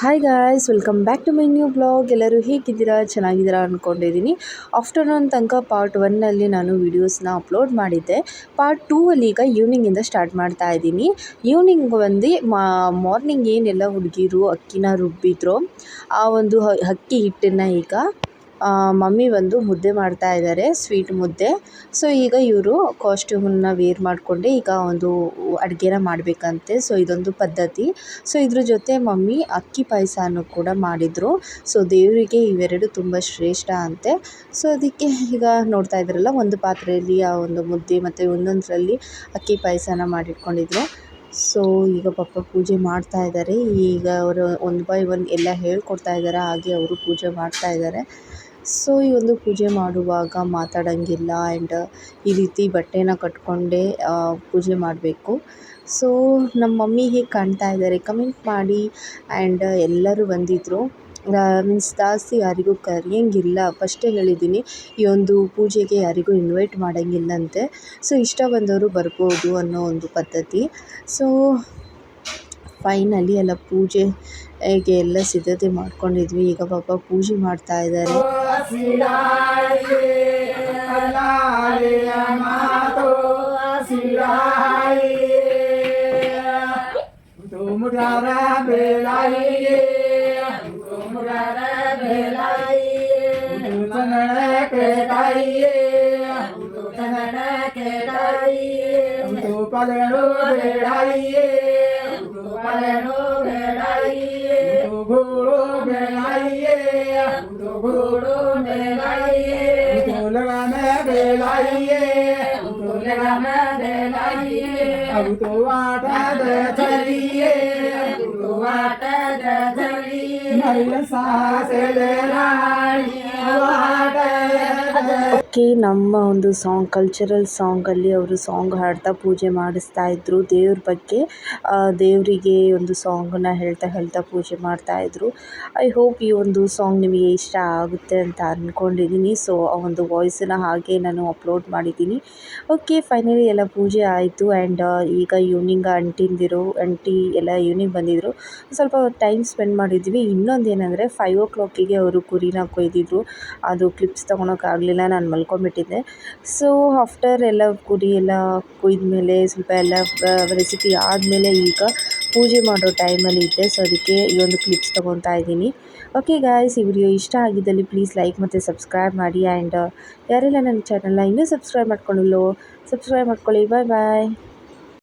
Hi guys welcome back to my new blog ಎಲ್ಲರೂ ಹೇಗಿದ್ದೀರಾ? ಚೆನ್ನಾಗಿದ್ದೀರಾ ಅಂದ್ಕೊಂಡಿದ್ದೀನಿ ಆಫ್ಟರ್ನೂನ್ ತನಕ ಪಾರ್ಟ್ ಒನ್ನಲ್ಲಿ ನಾನು ವೀಡಿಯೋಸ್ನ ಅಪ್ಲೋಡ್ ಮಾಡಿದ್ದೆ. ಪಾರ್ಟ್ ಟೂ ಅಲ್ಲಿ ಈಗ ಈವ್ನಿಂಗಿಂದ ಸ್ಟಾರ್ಟ್ ಮಾಡ್ತಾ ಇದ್ದೀನಿ. ಈವ್ನಿಂಗ್ ಬಂದು ಮಾರ್ನಿಂಗ್ ಏನೆಲ್ಲ ಹುಡುಗಿರು, ಅಕ್ಕಿನ ರುಬ್ಬಿದ್ರು, ಆ ಒಂದು ಅಕ್ಕಿ ಹಿಟ್ಟನ್ನು ಈಗ ಮಮ್ಮಿ ಒಂದು ಮುದ್ದೆ ಮಾಡ್ತಾ ಇದ್ದಾರೆ ಸ್ವೀಟ್ ಮುದ್ದೆ. ಸೊ, ಈಗ ಇವರು ಕಾಸ್ಟ್ಯೂಮನ್ನ ವೇರ್ ಮಾಡಿಕೊಂಡೆ, ಈಗ ಒಂದು ಅಡುಗೆನ ಮಾಡಬೇಕಂತೆ. ಸೊ, ಇದೊಂದು ಪದ್ಧತಿ. ಸೊ, ಇದ್ರ ಜೊತೆ ಮಮ್ಮಿ ಅಕ್ಕಿ ಪಾಯಸನೂ ಕೂಡ ಮಾಡಿದರು. ಸೊ, ದೇವರಿಗೆ ಇವೆರಡು ತುಂಬ ಶ್ರೇಷ್ಠ ಅಂತೆ. ಸೊ, ಅದಕ್ಕೆ ಈಗ ನೋಡ್ತಾ ಇದ್ರಲ್ಲ, ಒಂದು ಪಾತ್ರೆಯಲ್ಲಿ ಆ ಒಂದು ಮುದ್ದೆ ಮತ್ತು ಒಂದೊಂದರಲ್ಲಿ ಅಕ್ಕಿ ಪಾಯಸನ ಮಾಡಿಟ್ಕೊಂಡಿದ್ರು. ಸೊ, ಈಗ ಪಪ್ಪ ಪೂಜೆ ಮಾಡ್ತಾ ಇದ್ದಾರೆ ಈಗ ಅವರು ಒನ್ ಬೈ ಒನ್ ಎಲ್ಲ ಹೇಳ್ಕೊಡ್ತಾ ಇದ್ದಾರೆ ಹಾಗೆ ಅವರು ಪೂಜೆ ಮಾಡ್ತಾ ಇದ್ದಾರೆ ಸೊ ಈ ಒಂದು ಪೂಜೆ ಮಾಡುವಾಗ ಮಾತಾಡೋಂಗಿಲ್ಲ ಆ್ಯಂಡ್ ಈ ರೀತಿ ಬಟ್ಟೆನ ಕಟ್ಕೊಂಡೇ ಪೂಜೆ ಮಾಡಬೇಕು. ಸೊ ನಮ್ಮ ಮಮ್ಮಿ ಹೇಗೆ ಕಾಣ್ತಾ ಇದ್ದಾರೆ. ಕಮೆಂಟ್ ಮಾಡಿ ಆ್ಯಂಡ್ ಎಲ್ಲರೂ ಬಂದಿದ್ದರು ಮೀನ್ಸ್ ಜಾಸ್ತಿ ಯಾರಿಗೂ ಕರೆಯೋಂಗಿಲ್ಲ. ಫಸ್ಟೇ ಹೇಳಿದ್ದೀನಿ, ಈ ಒಂದು ಪೂಜೆಗೆ ಯಾರಿಗೂ ಇನ್ವೈಟ್ ಮಾಡೋಂಗಿಲ್ಲಂತೆ. ಸೊ ಇಷ್ಟ ಬಂದವರು ಬರ್ಬೋದು ಅನ್ನೋ ಒಂದು ಪದ್ಧತಿ. ಸೊ ಫೈನಲಿ ಎಲ್ಲ ಪೂಜೆ ಹೇಗೆ ಎಲ್ಲ ಸಿದ್ಧತೆ ಮಾಡ್ಕೊಂಡಿದ್ವಿ. ಈಗ ಪಾಪ ಪೂಜೆ ಮಾಡ್ತಾ ಇದ್ದಾರೆ. ತುಮುರಾರ मलनो मेलाइए। घोड़ो मेलाइए। घोड़ो मेलाइए। ढोलगा में ಅದಕ್ಕೆ ನಮ್ಮ ಒಂದು ಸಾಂಗ್ ಕಲ್ಚರಲ್ ಸಾಂಗಲ್ಲಿ ಅವರು ಸಾಂಗ್ ಹಾಡ್ತಾ ಪೂಜೆ ಮಾಡಿಸ್ತಾ ಇದ್ದರು ದೇವ್ರ ಬಗ್ಗೆ ದೇವರಿಗೆ ಒಂದು ಸಾಂಗನ್ನು ಹೇಳ್ತಾ ಹೇಳ್ತಾ ಪೂಜೆ ಮಾಡ್ತಾ ಇದ್ದರು ಐ ಹೋಪ್ ಈ ಒಂದು ಸಾಂಗ್ ನಿಮಗೆ ಇಷ್ಟ ಆಗುತ್ತೆ ಅಂತ ಅಂದ್ಕೊಂಡಿದ್ದೀನಿ ಸೊ ಆ ಒಂದು ವಾಯ್ಸನ್ನ ಹಾಗೆ ನಾನು ಅಪ್ಲೋಡ್ ಮಾಡಿದ್ದೀನಿ ಓಕೆ ಫೈನಲಿ ಎಲ್ಲ ಪೂಜೆ ಆಯಿತು. ಆ್ಯಂಡ್ ಈಗ ಈವ್ನಿಂಗ್ ಅಂಟಿಂದಿರು, ಅಂಟಿ ಎಲ್ಲ ಈವ್ನಿಂಗ್ ಬಂದಿದ್ದರು ಸ್ವಲ್ಪ ಟೈಮ್ ಸ್ಪೆಂಡ್ ಮಾಡಿದ್ವಿ. ಇನ್ನೊಂದು ಏನಂದರೆ ಫೈವ್ ಓ ಕ್ಲಾಕಿಗೆ ಅವರು ಕುರಿನ ಕೊಯ್ದಿದ್ರು. ಅದು ಕ್ಲಿಪ್ಸ್ ತೊಗೊಳೋಕ್ಕಾಗಲಿಲ್ಲ ನಾನು ಮಲ್ಕೊಂಡು ಮಲ್ಕೊಂಬಿಟ್ಟಿದ್ದೆ ಸೊ ಆಫ್ಟರ್ ಎಲ್ಲ ಕುರಿ ಎಲ್ಲ ಕುಯ್ದ ಮೇಲೆ ಸ್ವಲ್ಪ ಎಲ್ಲ ರೆಸಿಪಿ ಆದಮೇಲೆ ಈಗ ಪೂಜೆ ಮಾಡೋ ಟೈಮಲ್ಲಿ ಇದ್ದೆ. ಸೊ ಅದಕ್ಕೆ ಈ ಒಂದು ಕ್ಲಿಪ್ಸ್ ತೊಗೊತಾ ಇದ್ದೀನಿ. ಓಕೆ ಗಾಯ್ಸ್ ಈ ವಿಡಿಯೋ ಇಷ್ಟ ಆಗಿದ್ದಲ್ಲಿ ಪ್ಲೀಸ್ ಲೈಕ್ ಮತ್ತು ಸಬ್ಸ್ಕ್ರೈಬ್ ಮಾಡಿ. ಆ್ಯಂಡ್ ಯಾರೆಲ್ಲ ನನ್ನ ಚಾನಲ್ನ ಇನ್ನೂ ಸಬ್ಸ್ಕ್ರೈಬ್ ಮಾಡ್ಕೊಂಡಿಲ್ಲೋ ಸಬ್ಸ್ಕ್ರೈಬ್ ಮಾಡ್ಕೊಳ್ಳಿ. ಬಾಯ್ ಬಾಯ್